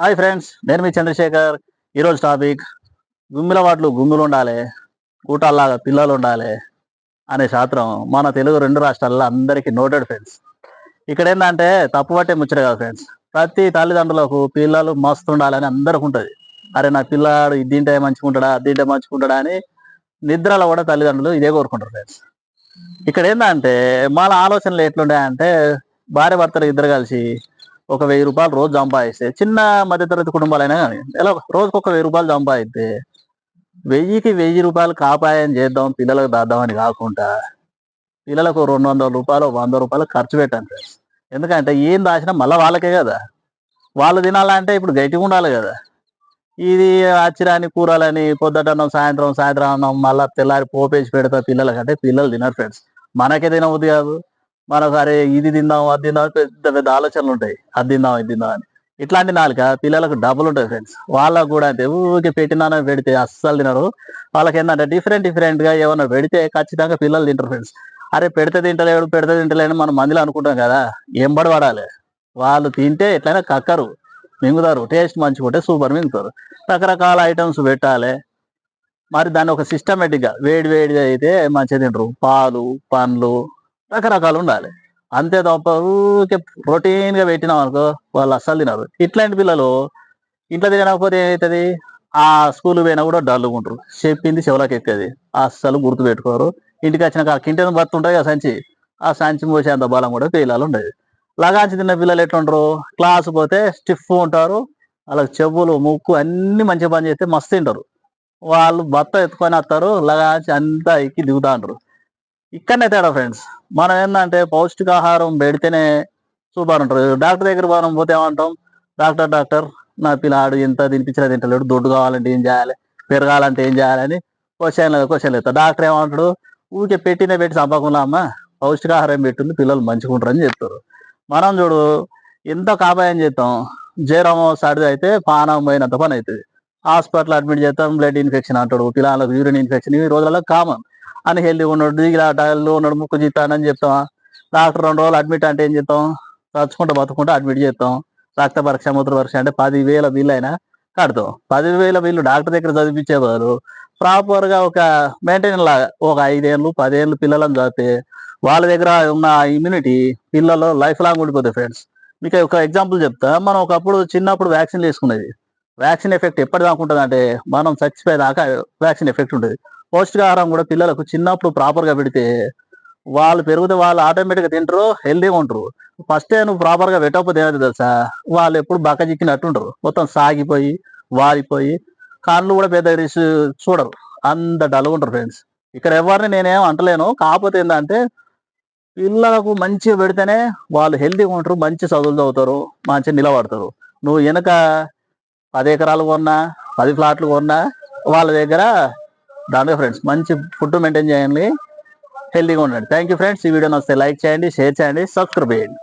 Hi friends నేను మీ చంద్రశేఖర్. ఈరోజు topic గుమ్మిల వాటిలో గుమ్మిలు ఉండాలి కూటాల్లాగా పిల్లలు ఉండాలి అనే శాస్త్రం మన తెలుగు రెండు రాష్ట్రాల్లో అందరికీ నోటెడ్ ఫ్రెండ్స్ ఇక్కడ ఏంటంటే తప్పు పట్టే ముచ్చట కాదు ఫ్రెండ్స్ ప్రతి తల్లిదండ్రులకు పిల్లలు మస్తు ఉండాలని అందరికి ఉంటుంది. అరే నా పిల్లాడు ఇది తింటే మంచిగుంటాడా అది తింటే మంచిగుంటాడా అని నిద్రలో కూడా తల్లిదండ్రులు ఇదే కోరుకుంటారు ఫ్రెండ్స్ ఇక్కడ ఏంటంటే మన ఆలోచనలు ఎట్లుంటాయంటే భార్య భర్తలు ఇద్దరు కలిసి ఒక వెయ్యి రూపాయలు రోజు సంపాదిస్తే చిన్న మధ్యతరగతి కుటుంబాలైనా కానీ ఎలా రోజుకు ఒక వెయ్యి రూపాయలు సంపాదిస్తే వెయ్యికి వెయ్యి రూపాయలు కాపాయం చేద్దాం పిల్లలకు దాద్దామని కాకుండా పిల్లలకు రెండు వందల రూపాయలు వంద రూపాయలు ఖర్చు పెట్టాను ఫ్రెండ్స్ ఎందుకంటే ఏం దాచినా మళ్ళీ వాళ్ళకే కదా. వాళ్ళు తినాలంటే ఇప్పుడు గట్టిగా ఉండాలి కదా. ఇది ఆచిరాని కూరలని పొద్దుటన్నం సాయంత్రం సాయంత్రం అన్నం మళ్ళీ తెల్లారి పోపేసి పెడతా పిల్లలకంటే పిల్లలు తినరు ఫ్రెండ్స్. మనకే తినవద్దు కాదు. మనకు అరే ఇది తిందాం అది తిందాం పెద్ద పెద్ద ఆలోచనలు ఉంటాయి. అది తిందాం ఇది తిందాం అని. ఇట్లాంటి నాలుక పిల్లలకు డబ్బులు ఉంటాయి ఫ్రెండ్స్ వాళ్ళకు కూడా అంతే. ఊరికి పెట్టినా పెడితే అస్సలు తినరు. వాళ్ళకి ఏంటంటే డిఫరెంట్ డిఫరెంట్గా ఏమన్నా పెడితే ఖచ్చితంగా పిల్లలు తింటారు ఫ్రెండ్స్ అరే పెడితే తింటలేడు పెడితే తింటలేడు మనం మందిలో అనుకుంటాం కదా. ఎంబడి పడాలి. వాళ్ళు తింటే ఎట్లయినా కక్కరు మింగుతారు. టేస్ట్ మంచిగా ఉంటే సూపర్ మింగుతారు. రకరకాల ఐటమ్స్ పెట్టాలి. మరి దాన్ని ఒక సిస్టమేటిక్గా వేడి వేడిగా అయితే మంచిగా తింటారు. పాలు పండ్లు రకరకాలు ఉండాలి అంతే తప్ప ఊకే ప్రోటీన్గా పెట్టినాం అనుకో వాళ్ళు అస్సలు తినరు. ఇట్లాంటి పిల్లలు ఇంట్లో తినకపోతే ఏమవుతుంది ఆ స్కూల్ పోయినా కూడా డల్గా ఉంటారు చెప్పింది చెవులకి ఎక్కది. అస్సలు గుర్తు పెట్టుకోరు. ఇంటికి వచ్చినాక ఆ కింటెన్ బర్త్ ఉంటుంది కదా సంచి ఆ సంచి మోసేంత బలం కూడా పిల్లలు ఉండదు. లగాంచి తిన్న పిల్లలు ఎట్లుంటారు? క్లాస్ పోతే స్టిఫ్ ఉంటారు. వాళ్ళకి చెవులు ముక్కు అన్ని మంచిగా పని చేస్తే మస్తు తింటారు. వాళ్ళు బత్త ఎత్తుకొని వస్తారు. లగాంచి అంతా ఎక్కి దిగుతా ఉంటారు ఇక్కడనే తేడా ఫ్రెండ్స్. మనం ఏంటంటే పౌష్టికాహారం పెడితేనే సూపర్ ఉంటారు డాక్టర్ దగ్గర మనం పోతే ఏమంటాం? డాక్టర్ డాక్టర్ నా పిల్లాడు ఎంత తినిపించినా తింటలేడు. దొడ్డు కావాలంటే ఏం చేయాలి? పెరగాలంటే ఏం చేయాలని క్వశ్చన్ క్వశ్చన్ లేదు డాక్టర్ ఏమంటాడు? ఊరికే పెట్టినే పెట్టి చంపకుండా అమ్మ పౌష్టికాహారం పెట్టింది పిల్లలు మంచిగా ఉంటారని చెప్తారు. మనం చూడు ఎంత కాపాయం చేస్తాం? జ్వరం సర్ది అయితే పానం పోయినంత పని అవుతుంది. హాస్పిటల్ అడ్మిట్ చేస్తాం బ్లడ్ ఇన్ఫెక్షన్ అంటాడు. పిల్లలకు యూరిన్ ఇన్ఫెక్షన్ ఈ రోజులలో కామన్. అని హెల్దీ ఉన్నాడు దిగిలాటలు ఉన్నాడు ముక్కు జీతానని చెప్తాం. డాక్టర్ రెండు రోజులు అడ్మిట్ అంటే ఏం చేస్తాం చచ్చుకుంటా బతుకుంటా అడ్మిట్ చేస్తాం. రక్త పరీక్ష మూత్ర పరీక్ష అంటే పదివేల బిల్లు అయినా కడతాం. పదివేల బిల్లు డాక్టర్ దగ్గర చదివించే బదులు ప్రాపర్గా ఒక మెయింటైన్ లాగా ఒక ఐదేళ్ళు పదేళ్ళు పిల్లలను చదివితే వాళ్ళ దగ్గర ఉన్న ఇమ్యూనిటీ పిల్లలు లైఫ్ లాంగ్ ఉండిపోతాయి ఫ్రెండ్స్ మీకు ఒక ఎగ్జాంపుల్ చెప్తా. మనం ఒకప్పుడు చిన్నప్పుడు వ్యాక్సిన్ వేసుకునేది వ్యాక్సిన్ ఎఫెక్ట్ ఎప్పటిదాకా ఉంటుంది అంటే మనం చచ్చిపోయేదాకా వ్యాక్సిన్ ఎఫెక్ట్ ఉంటుంది. పౌష్టికాహారం కూడా పిల్లలకు చిన్నప్పుడు ప్రాపర్గా పెడితే వాళ్ళు పెరిగితే వాళ్ళు ఆటోమేటిక్గా తింటారు హెల్దీగా ఉంటారు. ఫస్ట్ నువ్వు ప్రాపర్గా పెట్టకపోతే ఏమైంది తెలుసా? వాళ్ళు ఎప్పుడు బక్క చిక్కినట్టుంటారు మొత్తం సాగిపోయి వారిపోయి కాళ్ళు కూడా పెద్ద చూడరు. అంత డల్గా ఉంటారు ఫ్రెండ్స్ ఇక్కడ ఎవరిని నేనేం అంటలేను. కాకపోతే ఏంటంటే పిల్లలకు మంచిగా పెడితేనే వాళ్ళు హెల్తీగా ఉంటారు మంచి చదువులు చదువుతారు మంచిగా నిలబడతారు. నువ్వు వెనక పది ఎకరాలు కొన్నా పది ఫ్లాట్లు కొన్నా వాళ్ళ దగ్గర దాంట్లో ఫ్రెండ్స్ మంచి ఫుడ్ మెయింటైన్ చేయండి. హెల్తీగా ఉండండి. థ్యాంక్ యూ ఫ్రెండ్స్ ఈ వీడియో నచ్చితే లైక్ చేయండి షేర్ చేయండి సబ్స్క్రైబ్ చేయండి.